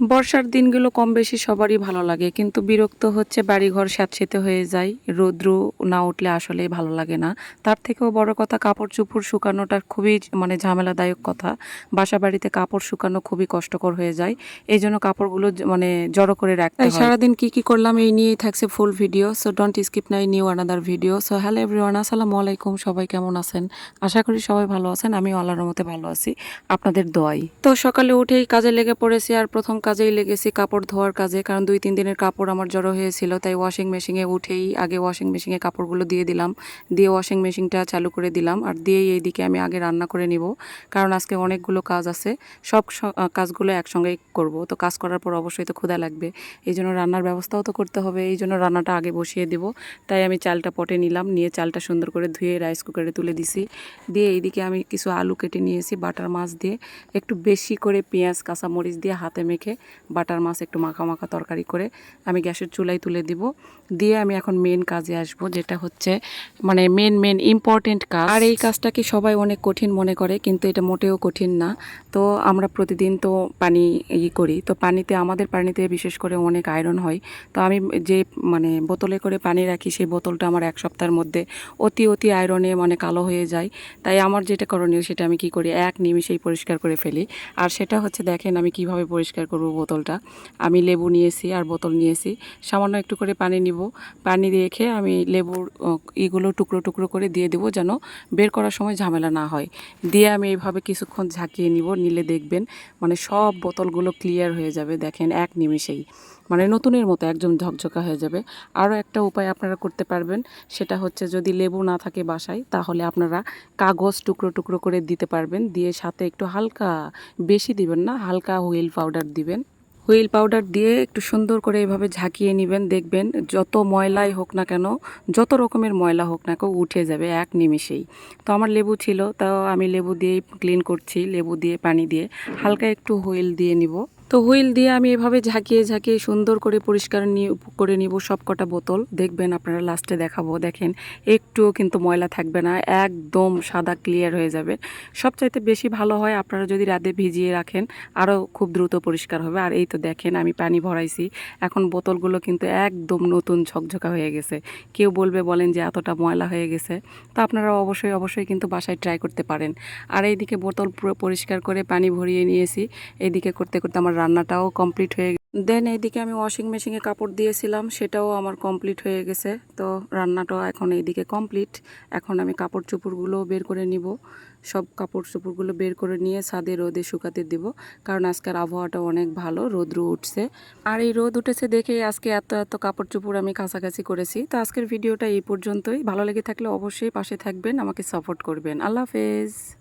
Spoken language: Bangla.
বর্ষার দিনগুলো কম বেশি সবারই ভালো লাগে কিন্তু বিরক্ত হচ্ছে বাড়িঘর স্যাঁতসেতে হয়ে যায় রৌদ্র না উঠলে আসলে ভালো লাগে না। তার থেকেও বড় কথা কাপড় চুপড় শুকানোটা খুবই মানে ঝামেলাদায়ক কথা। বাসা বাড়িতে কাপড় শুকানো খুবই কষ্টকর হয়ে যায় এই জন্য কাপড়গুলো মানে জড়ো করে রাখতে হয়। সারাদিন কি কি করলাম এই নিয়েই থাকছে full video so don't skip নাই new another video so hello everyone আসসালামু আলাইকুম সবাই কেমন আছেন? আশা করি সবাই ভালো আছেন আমি আল্লাহর মতে ভালো আছি। আপনাদের দোয়াই। তো সকালে উঠেই কাজে লেগে পড়েছি আর প্রথম কাজেই লেগেছি কাপড় ধোয়ার কাজে, কারণ দুই, তিন দিনের কাপড় আমার জড়ো হয়েছিল, তাই ওয়াশিং মেশিনে উঠেই আগে ওয়াশিং মেশিনে কাপড়গুলো দিয়ে দিলাম, দিয়ে ওয়াশিং মেশিনটা চালু করে দিলাম, আর দিয়েই এইদিকে আমি আগে রান্না করে নিব, কারণ আজকে অনেকগুলো কাজ আছে, সব কাজগুলো একসঙ্গেই করব, তো কাজ করার পর অবশ্যই তো ক্ষুধা লাগবে, এই জন্য রান্নার ব্যবস্থাও তো করতে হবে, এই জন্য রান্নাটা আগে বসিয়ে দেব, তাই আমি চালটা পটে নিলাম, নিয়ে চালটা সুন্দর করে ধুয়ে রাইস কুকারে তুলে দিছি, দিয়ে এইদিকে আমি কিছু আলু কেটে নিয়েছি, বাটার মাছ দিয়ে, একটু বেশি করে পেঁয়াজ, কাঁচামরিচ দিয়ে হাতে মেখে বাটার মাছ একটু মাখা মাখা তরকারি করে আমি গ্যাসের চুলায় তুলে দিব। দিয়ে আমি এখন মেন কাজে আসব, যেটা হচ্ছে মানে মেন মেন ইম্পর্টেন্ট কাজ। আর এই কাজটাকে সবাই অনেক কঠিন মনে করে, কিন্তু এটা মোটেও কঠিন না। তো আমরা প্রতিদিন তো পানি ই করি। তো পানিতে, আমাদের পানিতে বিশেষ করে অনেক আয়রন হয়। তো আমি যে মানে বোতলে করে পানি রাখি, সেই বোতলটা আমার এক সপ্তাহের মধ্যে অতি অতি আয়রনে মানে কালো হয়ে যায়। তাই আমার যেটা করণীয় সেটা আমি কি করি? এক নিমিষেই পরিষ্কার করে ফেলি। আর সেটা হচ্ছে, দেখেন আমি কীভাবে পরিষ্কার করব। বোতলটা। আমি লেবু নিয়েছি আর বোতল নিয়েছি। সামান্য একটু করে পানি নিব। পানি রেখে আমি লেবুর ইগুলো টুকরো টুকরো করে দিয়ে দেবো যেন বের করার সময় ঝামেলা না হয়। দিয়ে আমি এইভাবে কিছুক্ষণ ঝাঁকিয়ে নিব, নিলে দেখবেন মানে সব বোতলগুলো ক্লিয়ার হয়ে যাবে, দেখেন এক নিমিষেই। মানে নতুনের মতো একদম ঝকঝকা হয়ে যাবে। আরও একটা উপায় আপনারা করতে পারবেন, সেটা হচ্ছে যদি লেবু না থাকে বাসায়, তাহলে আপনারা কাগজ টুকরো টুকরো করে দিতে পারবেন। দিয়ে সাথে একটু হালকা, বেশি দিবেন না, হালকা হুইল পাউডার দিবেন। হুইল পাউডার দিয়ে একটু সুন্দর করে এভাবে ঝাঁকিয়ে নেবেন। দেখবেন যত ময়লাই হোক না কেন, যত রকমের ময়লা হোক না কেউ উঠে যাবে এক নিমিষেই। তো আমার লেবু ছিল তাও আমি লেবু দিয়েই ক্লিন করছি, লেবু দিয়ে, পানি দিয়ে। হালকা একটু হুইল দিয়ে নিব। তো হুইল দিয়ে আমি এভাবে ঝাঁকিয়ে ঝাঁকিয়ে সুন্দর করে পরিষ্কার নিয়ে করে নিব সব কটা বোতল। দেখবেন আপনারা লাস্টে দেখাবো। দেখেন, একটুও কিন্তু ময়লা থাকবে না, একদম সাদা ক্লিয়ার হয়ে যাবে। সবচাইতে বেশি ভালো হয় আপনারা যদি রাতে ভিজিয়ে রাখেন আরও খুব দ্রুত পরিষ্কার হবে। আর এই তো দেখেন, আমি পানি ভরাইছি। এখন বোতলগুলো কিন্তু একদম নতুন ঝকঝকা হয়ে গেছে। কেউ বলবে, বলেন যে এতটা ময়লা হয়ে গেছে। তো আপনারা অবশ্যই অবশ্যই কিন্তু বাসায় ট্রাই করতে পারেন। আর এইদিকে বোতল পুরো পরিষ্কার করে পানি ভরিয়ে নিয়েছি। এইদিকে করতে করতে আমার রান্নাটাও কমপ্লিট হয়ে দেন এইদিকে আমি ওয়াশিং মেশিনে কাপড় দিয়েছিলাম, সেটাও আমার কমপ্লিট হয়ে গেছে। তো রান্নাটাও এখন এইদিকে কমপ্লিট এখন আমি কাপড় চোপড়গুলো বের করে নিব। সব কাপড় চোপড়গুলো বের করে নিয়ে ছাদে রোদে শুকাতে দিব। কারণ আজকের আবহাওয়াটা অনেক ভালো, রোদ্র উঠছে। আর এই রোদ উঠেছে দেখে আজকে এত এত কাপড় চোপড় আমি কাছাকাছি করেছি। তো আজকের ভিডিওটা এই পর্যন্তই। ভালো লেগে থাকলে অবশ্যই পাশে থাকবেন, আমাকে সাপোর্ট করবেন। আল্লাহ হাফেজ।